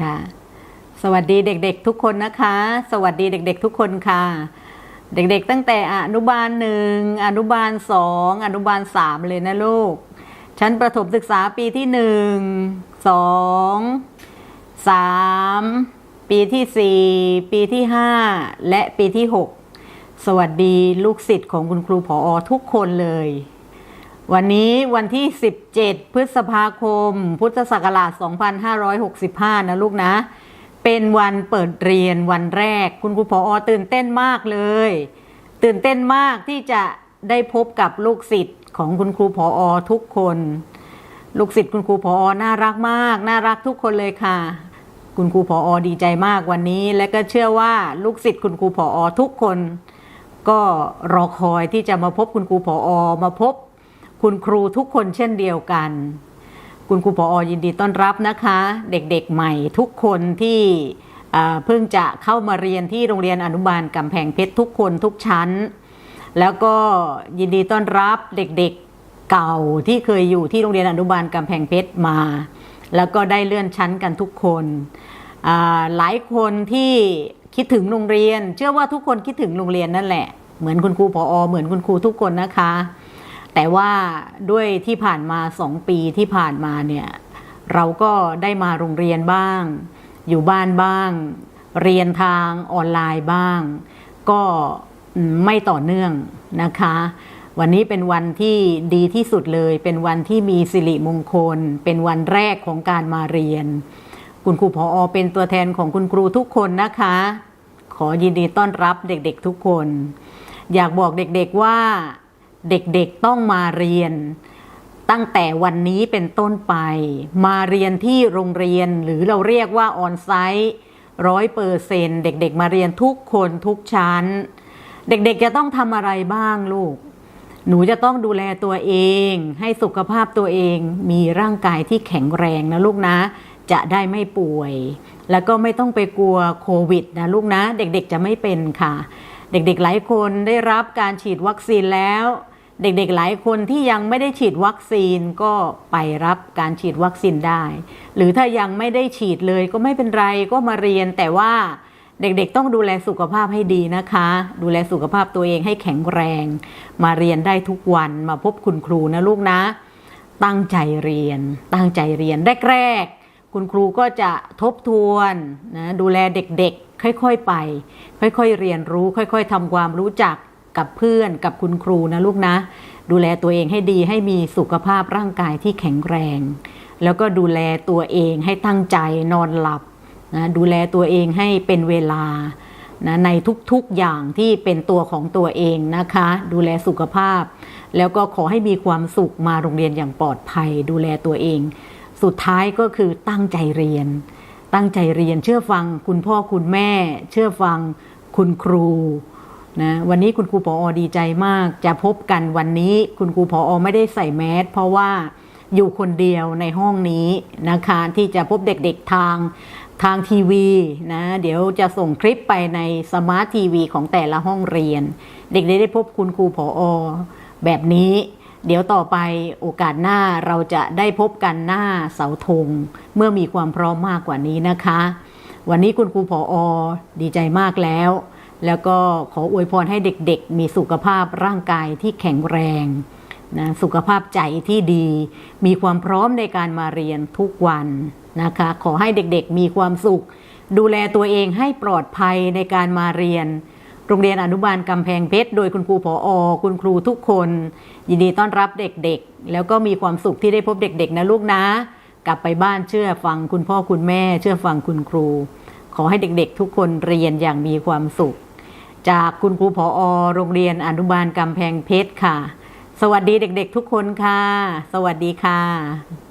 ค่ะ สวัสดีเด็กๆทุกคนนะคะ สวัสดีเด็ก ๆ ทุกคนค่ะ เด็กๆ ตั้งแต่อนุบาลหนึ่งอนุบาลสองอนุบาลสามเลยนะลูก ชั้นประถมศึกษาปีที่หนึ่งสองสามปีที่สี่ปีที่ห้าและปีที่หกสวัสดีลูกศิษย์ของคุณครูผออทุกคนเลย วันนี้วันที่ 17 พฤษภาคม พุทธศักราช 2565 นะลูกนะ เป็นวันเปิดเรียนวันแรก คุณครูผออตื่นเต้นมากเลย ตื่นเต้นมากที่จะได้พบกับลูกศิษย์ของคุณครูผออทุกคน ลูกศิษย์คุณครูผออน่ารักมาก น่ารักทุกคนเลยค่ะ คุณครูผออดีใจมากวันนี้ และก็เชื่อว่าลูกศิษย์คุณครูผออทุกคน ก็รอคอยที่จะมาพบคุณครูผออมาพบ คุณครูทุกคนเช่นเดียวกัน คุณครูผออยินดีต้อนรับนะคะ เด็กๆใหม่ทุกคนที่เพิ่งจะเข้ามาเรียนที่โรงเรียนอนุบาลกำแพงเพชรทุกคนทุกชั้น แล้วก็ยินดีต้อนรับเด็กๆเก่าที่เคยอยู่ที่โรงเรียนอนุบาลกำแพงเพชรมา แล้วก็ได้เลื่อนชั้นกันทุกคนหลายคนที่คิดถึงโรงเรียน เชื่อว่าทุกคนคิดถึงโรงเรียนนั่นแหละ เหมือนคุณครูผอเหมือนคุณครูทุกคนนะคะ แต่ว่าด้วยที่ผ่านมาสองปีที่ผ่านมาเนี่ยเราก็ได้มาโรงเรียนบ้าง อยู่บ้านบ้าง เรียนทางออนไลน์บ้าง ก็ไม่ต่อเนื่องนะคะ วันนี้เป็นวันที่ดีที่สุดเลย เป็นวันที่มีสิริมงคล เป็นวันแรกของการมาเรียน คุณครูพออเป็นตัวแทนของคุณครูทุกคนนะคะ ขอยินดีต้อนรับเด็กๆทุกคน อยากบอกเด็กๆว่า เด็กๆต้องมาเรียน ตั้งแต่วันนี้เป็นต้นไป มาเรียนที่โรงเรียนหรือเราเรียกว่าออนไซต์ร้อยเปอร์เซนเด็กๆ มาเรียนทุกคนทุกชั้น เด็กๆจะต้องทำอะไรบ้างลูก หนูจะต้องดูแลตัวเอง ให้สุขภาพตัวเอง มีร่างกายที่แข็งแรงนะลูกนะ จะได้ไม่ป่วย แล้วก็ไม่ต้องไปกลัวโควิดนะลูกนะ เด็กๆจะไม่เป็นค่ะ เด็กๆหลายคนได้รับการฉีดวัคซีนแล้ว เด็กๆหลายคนที่ยังไม่ได้ฉีดวัคซีนก็ไปรับการฉีดวัคซีนได้ หรือถ้ายังไม่ได้ฉีดเลยก็ไม่เป็นไรก็มาเรียน แต่ว่าเด็กๆต้องดูแลสุขภาพให้ดีนะคะ ดูแลสุขภาพตัวเองให้แข็งแรง มาเรียนได้ทุกวันมาพบคุณครูนะลูกนะ ตั้งใจเรียน ตั้งใจเรียนแรกๆคุณครูก็จะทบทวนนะดูแลเด็กๆ ค่อยๆไป ค่อยๆเรียนรู้ ค่อย ๆทำความรู้จัก กับเพื่อนกับคุณครูนะลูกนะ ดูแลตัวเองให้ดีให้มีสุขภาพร่างกายที่แข็งแรง แล้วก็ดูแลตัวเองให้ตั้งใจนอนหลับนะดูแลตัวเองให้เป็นเวลานะในทุกๆอย่างที่เป็นตัวของตัวเองนะคะ ดูแลสุขภาพ แล้วก็ขอให้มีความสุขมาโรงเรียนอย่างปลอดภัย ดูแลตัวเอง สุดท้ายก็คือตั้งใจเรียน ตั้งใจเรียนเชื่อฟังคุณพ่อคุณแม่ เชื่อฟังคุณครู นะวันนี้คุณครูผออดีใจมาก จะพบกันวันนี้คุณครูผออไม่ได้ใส่แมสเพราะว่าอยู่คนเดียวในห้องนี้นะคะที่จะพบเด็กๆทางทางทีวีนะเดี๋ยวจะส่งคลิปไปในสมาร์ททีวีของแต่ละห้องเรียน เด็กๆได้พบคุณครูผออแบบนี้ เดี๋ยวต่อไปโอกาสหน้าเราจะได้พบกันหน้าเสาธงเมื่อมีความพร้อมมากกว่านี้นะคะ วันนี้คุณครูผออดีใจมากแล้ว แล้วก็ขออวยพรให้เด็กๆ มีสุขภาพร่างกายที่แข็งแรงนะสุขภาพใจที่ดี มีความพร้อมในการมาเรียนทุกวันนะคะ ขอให้เด็กๆ มีความสุข ดูแลตัวเองให้ปลอดภัยในการมาเรียน โรงเรียนอนุบาลกำแพงเพชร โดยคุณครูผออคุณครูทุกคน ยินดีต้อนรับเด็กๆ แล้วก็มีความสุขที่ได้พบเด็กๆ นะลูกนะ กลับไปบ้านเชื่อฟังคุณพ่อคุณแม่ เชื่อฟังคุณครู ขอให้เด็กๆ ทุกคนเรียนอย่างมีความสุข จากคุณครูผออโรงเรียนอนุบาลกำแพงเพชรค่ะ สวัสดีเด็กๆทุกคนค่ะ สวัสดีค่ะ